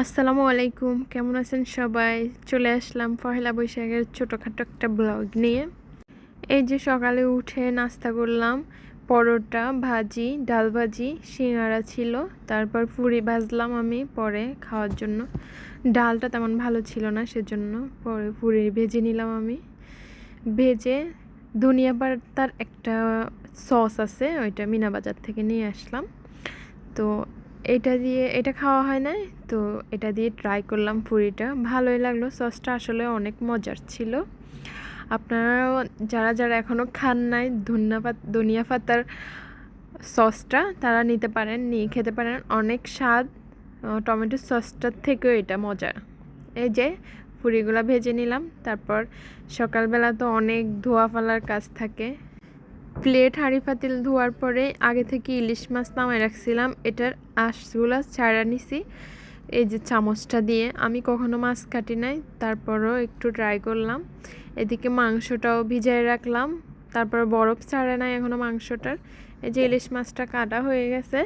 আসসালামু আলাইকুম, কেমন আছেন সবাই? চলে আসলাম পহেলা বৈশাখের ছোটোখাটো একটা ব্লগ নিয়ে। এই যে সকালে উঠে নাস্তা করলাম, পরোটা, ভাজি, ডাল ভাজি, সিঙ্গারা ছিল, তারপর পুরি ভাজলাম আমি পরে খাওয়ার জন্য। ডালটা তেমন ভালো ছিল না, সেজন্য পরে পুরি ভেজে নিলাম আমি। ভেজে ধনিয়া পাতার একটা সস আছে, ওইটা মিনা বাজার থেকে নিয়ে আসলাম। তো এটা দিয়ে, এটা খাওয়া হয় নাই, তো এটা দিয়ে ট্রাই করলাম পুরিটা। ভালোই লাগল সসটা আসলে অনেক মজার ছিল। আপনারাও, যারা যারা এখনও খান নাই ধন্যবাদ ধনিয়া পাতার সসটা তারা নিতে পারেন, নিয়ে খেতে পারেন। অনেক স্বাদ টমেটো সসটার থেকেও এটা মজার। এই যে, পুরিগুলো ভেজে নিলাম, তারপর সকালবেলা তো অনেক ধোয়া ফালার কাজ থাকে। প্লেট হাঁড়ি পাতিল ধোয়ার পরে আগে থেকে ইলিশ মাছ নামায় রাখছিলাম। এটার আঁশগুলো ছাড়া নিছি। এই যে চামচটা দিয়ে। আমি কখনো মাছ কাটি নাই, তারপরও একটু ট্রাই করলাম। এদিকে মাংসটাও ভিজায় রাখলাম। তারপর বরফ ছাড়ে নাই এখনও মাংসটার। এই যে ইলিশ মাছটা কাটা হয়ে গেছে।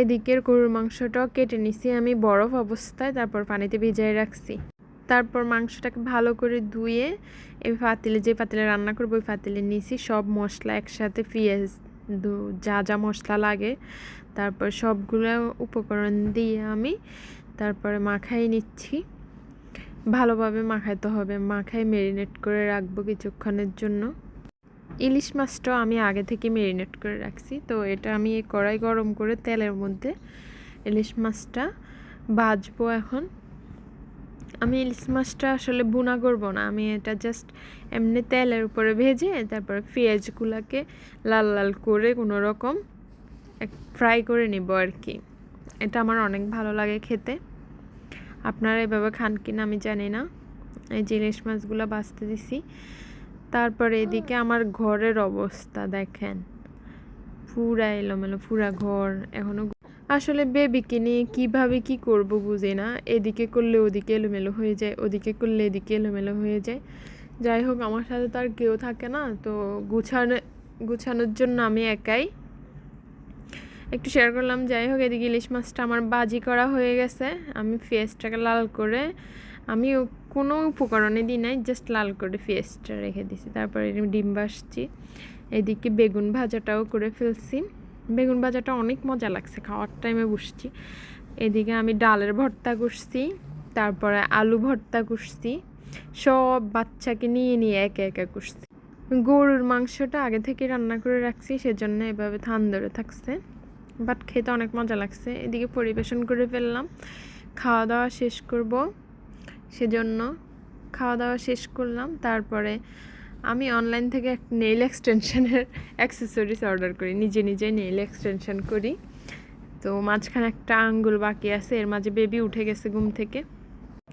এদিকের গরুর মাংসটাও কেটে নিছি আমি বরফ অবস্থায়, তারপর পানিতে ভিজায় রাখছি। তারপর মাংসটাকে ভালো করে ধুয়ে এই পাতিলে, যে পাতিলে রান্না করব ওই পাতিলে নিয়েছি সব মশলা একসাথে পেঁয়াজ যা যা মশলা লাগে। তারপর সবগুলো উপকরণ দিয়ে আমি তারপরে মাখাই নিচ্ছি। ভালোভাবে মাখাইতে হবে। মাখাই ম্যারিনেট করে রাখব কিছুক্ষণের জন্য। ইলিশ মাছটাও আমি আগে থেকে ম্যারিনেট করে রাখছি। তো এটা আমি কড়াই গরম করে তেলের মধ্যে ইলিশ মাছটা ভাজবো এখন। আমি ইলিশ মাছটা আসলে বুনা করব না। আমি এটা জাস্ট এমনি তেলের উপরে ভেজে তারপরে পেঁয়াজগুলোকে লাল লাল করে কোনো রকম এক ফ্রাই করে নিব আর কি এটা আমার অনেক ভালো লাগে খেতে। আপনারা এভাবে খান কিনা আমি জানি না। এই যে ইলিশ মাছগুলো বাঁচতে দিছি। তারপরে এদিকে আমার ঘরের অবস্থা দেখেন। পুরা এলোমেলো, পুরা ঘর, এখনও আসলে বেবিকে নিয়ে কীভাবে কি করব বুঝি না। এদিকে করলে ওদিকে এলোমেলো হয়ে যায়, ওদিকে করলে এদিকে এলোমেলো হয়ে যায়। যাই হোক, আমার সাথে তো আর কেউ থাকে না, তো গুছানো, গুছানোর জন্য আমি একাই। একটু শেয়ার করলাম, যাই হোক, এদিকে ইলিশ মাছটা আমার বাজি করা হয়ে গেছে। আমি ফেসটাকে লাল করে, আমি কোনো উপকরণে দিই নাই জাস্ট লাল করে ফেসটা রেখে দিছি। তারপরে ডিম বাসছি। এদিকে বেগুন ভাজাটাও করে ফেলছি। বেগুন ভাজাটা অনেক মজা লাগছে, খাওয়ার টাইমে বসছি। এদিকে আমি ডালের ভর্তা করছি তারপরে আলু ভর্তা করছি সব বাচ্চাকে নিয়ে নিয়ে একে একে করছি গরুর মাংসটা আগে থেকে রান্না করে রাখছি, সেজন্য এভাবে থান ধরে থাকছে বাট খেতে অনেক মজা লাগছে। এদিকে পরিবেশন করে ফেললাম, খাওয়া দাওয়া শেষ করব, সেজন্য খাওয়া দাওয়া শেষ করলাম, তারপরে আমি অনলাইন থেকে এক নেইল এক্সটেনশনের অ্যাক্সেসরিজ অর্ডার করি। নিজে নিজে নেইল এক্সটেনশন করি। তো মাঝখানে একটা আঙ্গুল বাকি আছে, এর মাঝে বেবি উঠে গেছে ঘুম থেকে।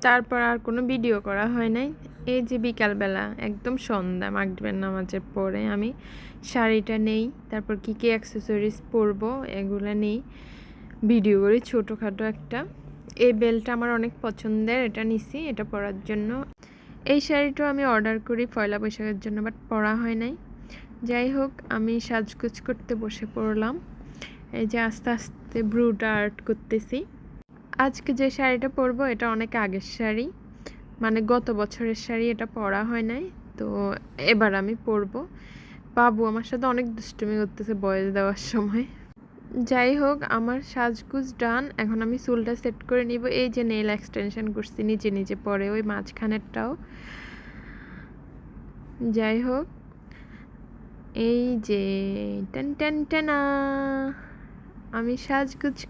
তারপর আর কোনো ভিডিও করা হয় নাই। এই যে বিকালবেলা, একদম সন্ধ্যা, মাগরিবের নামাজের পরে আমি শাড়িটা নেই, তারপর কী কী অ্যাক্সেসরিজ পরবো, এগুলো নেই। ভিডিও করি ছোটোখাটো একটা। এই বেলটা আমার অনেক পছন্দের, এটা নিছি, এটা পরার জন্য। এই শাড়িটাও আমি অর্ডার করি পয়লা বৈশাখের জন্য, বাট পরা হয় নাই। যাই হোক, আমি সাজগুজ করতে বসে পড়লাম। এই যে আস্তে আস্তে ব্রুটা আর্ট করতেছি। আজকে যে শাড়িটা পরবো, এটা অনেক আগের শাড়ি। মানে গত বছরের শাড়ি, এটা পরা হয় নাই। তো এবার আমি পরবো। বাবু আমার সাথে অনেক দুষ্টুমি করতেছে বয়স দেওয়ার সময়। যাই হোক, আমার সাজগুজ ডান এখন আমি চুলটা সেট করে নিব। এই যে নেল এক্সটেনশন করছি, নিজে নিজে পরে ওই মাঝখানেরটাও। যাই হোক, এই যে টেন টেন, টেনা। আমি সাজগুজ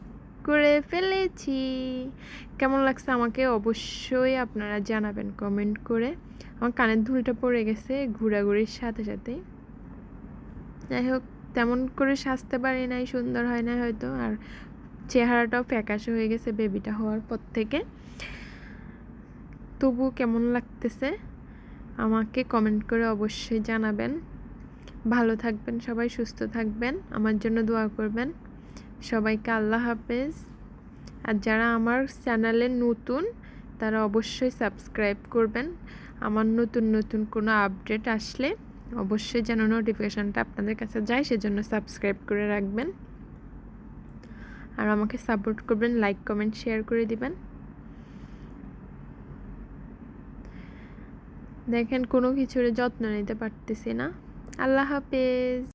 করে ফেলেছি। কেমন লাগছে আমাকে অবশ্যই আপনারা জানাবেন কমেন্ট করে। আমার কানের ধুলটা পড়ে গেছে, ঘোরাঘুরির সাথে সাথে। যাই হোক তেমন করে সাজতে পারি নাই, সুন্দর হয় না হয়তো। আর চেহারাটাও ফ্যাকাশে হয়ে গেছে বেবিটা হওয়ার পর থেকে। তবু কেমন লাগতেছে? আমাকে কমেন্ট করে অবশ্যই জানাবেন। ভালো থাকবেন সবাই, সুস্থ থাকবেন। আমার জন্য দোয়া করবেন। সবাইকে আল্লাহ হাফেজ। আর যারা আমার চ্যানেলে নতুন, তারা অবশ্যই সাবস্ক্রাইব করবেন। আমার নতুন নতুন কোনো আপডেট আসলে অবশ্যই যেন নোটিফিকেশানটা আপনাদের কাছে যায়, সেজন্য সাবস্ক্রাইব করে রাখবেন। আর আমাকে সাপোর্ট করবেন লাইক কমেন্ট শেয়ার করে দিবেন। দেখেন কোনো কিছুর যত্ন নিতে পারতেছি না। আল্লাহ হাফেজ।